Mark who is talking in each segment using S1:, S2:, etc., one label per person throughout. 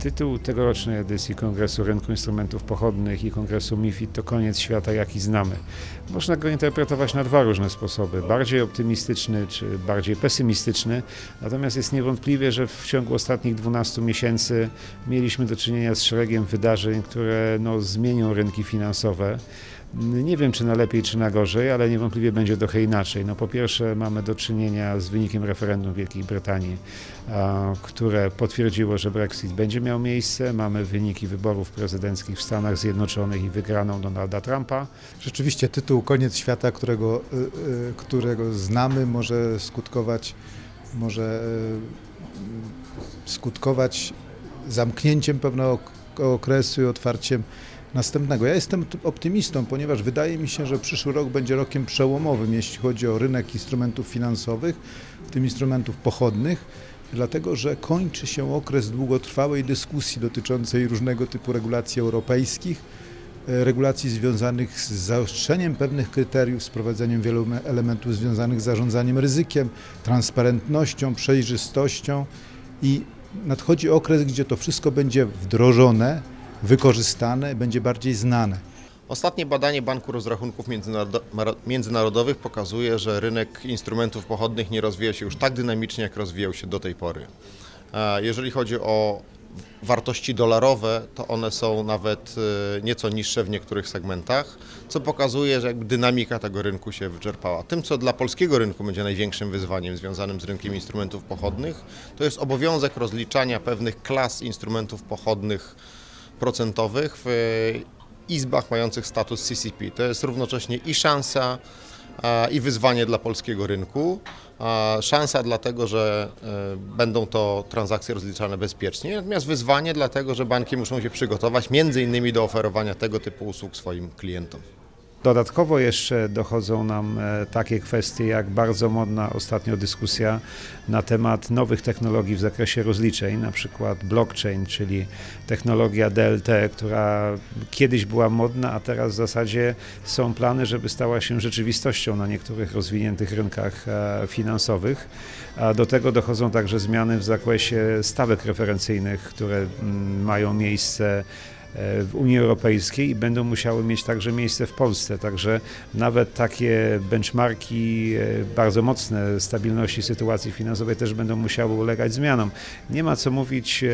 S1: Tytuł tegorocznej edycji Kongresu Rynku Instrumentów Pochodnych i Kongresu MIFID to koniec świata, jaki znamy. Można go interpretować na dwa różne sposoby, bardziej optymistyczny czy bardziej pesymistyczny, natomiast jest niewątpliwie, że w ciągu ostatnich 12 miesięcy mieliśmy do czynienia z szeregiem wydarzeń, które no, zmienią rynki finansowe. Nie wiem, czy na lepiej, czy na gorzej, ale niewątpliwie będzie trochę inaczej. No, po pierwsze, mamy do czynienia z wynikiem referendum Wielkiej Brytanii, które potwierdziło, że Brexit będzie miał miejsce. Mamy wyniki wyborów prezydenckich w Stanach Zjednoczonych i wygraną Donalda Trumpa.
S2: Rzeczywiście tytuł Koniec świata, którego, y, y, którego znamy, może skutkować, może y, skutkować zamknięciem pewnego ok- okresu i otwarciem następnego. Ja jestem optymistą, ponieważ wydaje mi się, że przyszły rok będzie rokiem przełomowym, jeśli chodzi o rynek instrumentów finansowych, w tym instrumentów pochodnych, dlatego że kończy się okres długotrwałej dyskusji dotyczącej różnego typu regulacji europejskich e, regulacji związanych z zaostrzeniem pewnych kryteriów, z prowadzeniem wielu me- elementów związanych z zarządzaniem ryzykiem, transparentnością, przejrzystością i nadchodzi okres, gdzie to wszystko będzie wdrożone, wykorzystane, będzie bardziej znane.
S3: Ostatnie badanie Banku Rozrachunków Międzynarodowych pokazuje, że rynek instrumentów pochodnych nie rozwija się już tak dynamicznie, jak rozwijał się do tej pory. E, Jeżeli chodzi o wartości dolarowe, to one są nawet e, nieco niższe w niektórych segmentach, co pokazuje, że jakby dynamika tego rynku się wyczerpała. Tym, co dla polskiego rynku będzie największym wyzwaniem związanym z rynkiem instrumentów pochodnych, to jest obowiązek rozliczania pewnych klas instrumentów pochodnych procentowych w e, izbach mających status CCP. To jest równocześnie i szansa, a, i wyzwanie dla polskiego rynku. Szansa dlatego, że e, będą to transakcje rozliczane bezpiecznie, natomiast wyzwanie dlatego, że banki muszą się przygotować między innymi do oferowania tego typu usług swoim klientom.
S1: Dodatkowo jeszcze dochodzą nam e, takie kwestie jak bardzo modna ostatnio dyskusja na temat nowych technologii w zakresie rozliczeń, na przykład blockchain, czyli technologia DLT, która kiedyś była modna, a teraz w zasadzie są plany, żeby stała się rzeczywistością na niektórych rozwiniętych rynkach e, finansowych. A do tego dochodzą także zmiany w zakresie stawek referencyjnych, które mm, mają miejsce w Unii Europejskiej i będą musiały mieć także miejsce w Polsce. Także nawet takie benchmarki e, bardzo mocne stabilności sytuacji finansowej też będą musiały ulegać zmianom. Nie ma co mówić, e,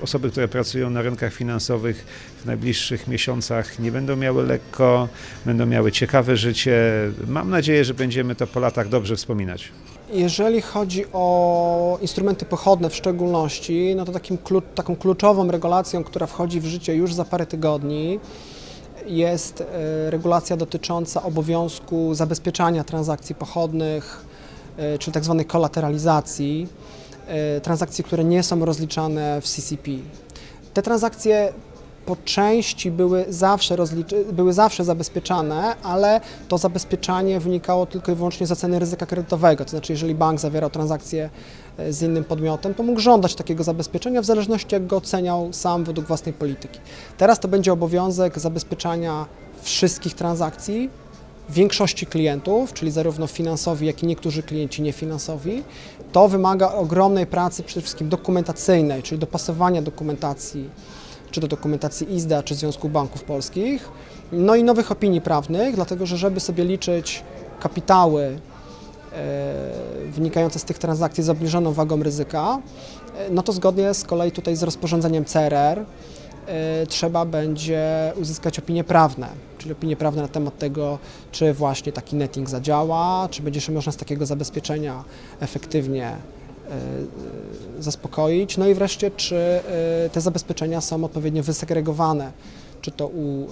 S1: osoby, które pracują na rynkach finansowych w najbliższych miesiącach nie będą miały lekko, będą miały ciekawe życie. Mam nadzieję, że będziemy to po latach dobrze wspominać.
S4: Jeżeli chodzi o instrumenty pochodne w szczególności, no to takim, taką kluczową regulacją, która wchodzi w życie już za parę tygodni, jest e, regulacja dotycząca obowiązku zabezpieczania transakcji pochodnych, e, czyli tak zwanej kolateralizacji, e, transakcji, które nie są rozliczane w CCP. Te transakcje po części były zawsze, były zawsze zabezpieczane, ale to zabezpieczanie wynikało tylko i wyłącznie z oceny ryzyka kredytowego. To znaczy, jeżeli bank zawierał transakcję e, z innym podmiotem, to mógł żądać takiego zabezpieczenia w zależności jak go oceniał sam według własnej polityki. Teraz to będzie obowiązek zabezpieczania wszystkich transakcji, większości klientów, czyli zarówno finansowi, jak i niektórzy klienci niefinansowi. To wymaga ogromnej pracy przede wszystkim dokumentacyjnej, czyli dopasowania dokumentacji czy do dokumentacji IZDA, czy Związku Banków Polskich, no i nowych opinii prawnych, dlatego że żeby sobie liczyć kapitały e, wynikające z tych transakcji z obniżoną wagą ryzyka, e, no to zgodnie z kolei tutaj z rozporządzeniem CRR e, trzeba będzie uzyskać opinie prawne, czyli opinie prawne na temat tego, czy właśnie taki netting zadziała, czy będzie się można z takiego zabezpieczenia efektywnie zaspokoić. No i wreszcie, czy e, te zabezpieczenia są odpowiednio wysegregowane, czy to u, e,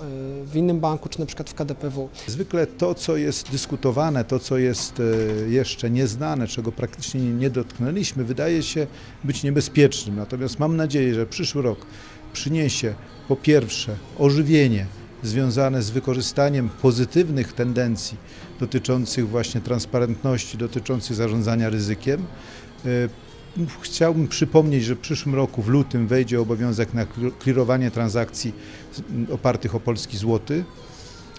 S4: w innym banku, czy na przykład w KDPW.
S2: Zwykle to, co jest dyskutowane, to, co jest e, jeszcze nieznane, czego praktycznie nie dotknęliśmy, wydaje się być niebezpiecznym. Natomiast mam nadzieję, że przyszły rok przyniesie po pierwsze ożywienie związane z wykorzystaniem pozytywnych tendencji dotyczących właśnie transparentności, dotyczących zarządzania ryzykiem. E, Chciałbym przypomnieć, że w przyszłym roku w lutym wejdzie obowiązek na klirowanie transakcji z- opartych o polski złoty.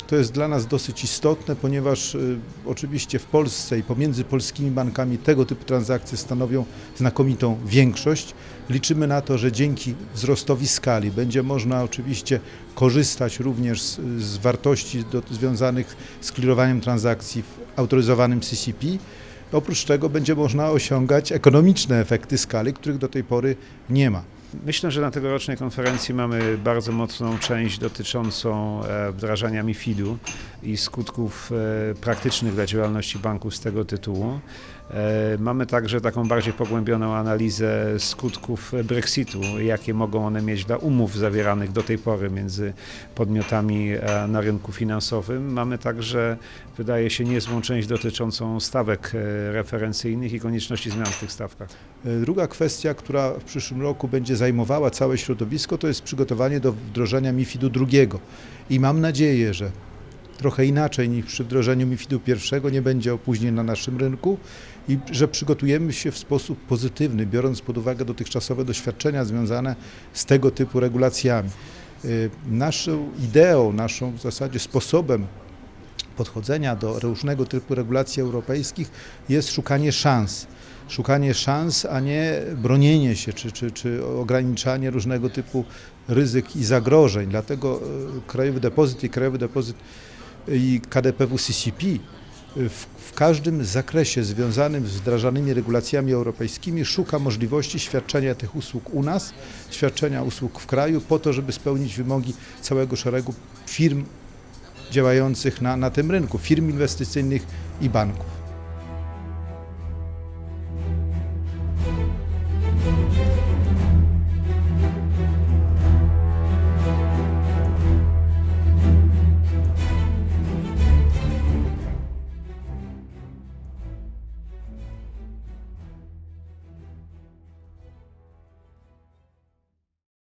S2: To jest dla nas dosyć istotne, ponieważ y, oczywiście w Polsce i pomiędzy polskimi bankami tego typu transakcje stanowią znakomitą większość. Liczymy na to, że dzięki wzrostowi skali będzie można oczywiście korzystać również z, z wartości do, związanych z klirowaniem transakcji w autoryzowanym CCP. Oprócz tego będzie można osiągać ekonomiczne efekty skali, których do tej pory nie ma.
S1: Myślę, że na tegorocznej konferencji mamy bardzo mocną część dotyczącą e, wdrażania MIFID-u i skutków e, praktycznych dla działalności banków z tego tytułu. E, Mamy także taką bardziej pogłębioną analizę skutków Brexitu, jakie mogą one mieć dla umów zawieranych do tej pory między podmiotami e, na rynku finansowym. Mamy także, wydaje się, niezłą część dotyczącą stawek e, referencyjnych i konieczności zmian w tych stawkach.
S2: Druga kwestia, która w przyszłym roku będzie zajmowała całe środowisko, to jest przygotowanie do wdrożenia MIFID-u drugiego. I mam nadzieję, że trochę inaczej niż przy wdrożeniu MIFID-u pierwszego nie będzie opóźnień na naszym rynku i że przygotujemy się w sposób pozytywny, biorąc pod uwagę dotychczasowe doświadczenia związane z tego typu regulacjami. E, Naszą ideą, naszą w zasadzie sposobem podchodzenia do różnego typu regulacji europejskich jest szukanie szans. Szukanie szans, a nie bronienie się czy, czy, czy ograniczanie różnego typu ryzyk i zagrożeń. Dlatego e, Krajowy Depozyt i Krajowy Depozyt i KDPW CCP w, w każdym zakresie związanym z wdrażanymi regulacjami europejskimi szuka możliwości świadczenia tych usług u nas, świadczenia usług w kraju po to, żeby spełnić wymogi całego szeregu firm działających na, na tym rynku, firm inwestycyjnych i banków.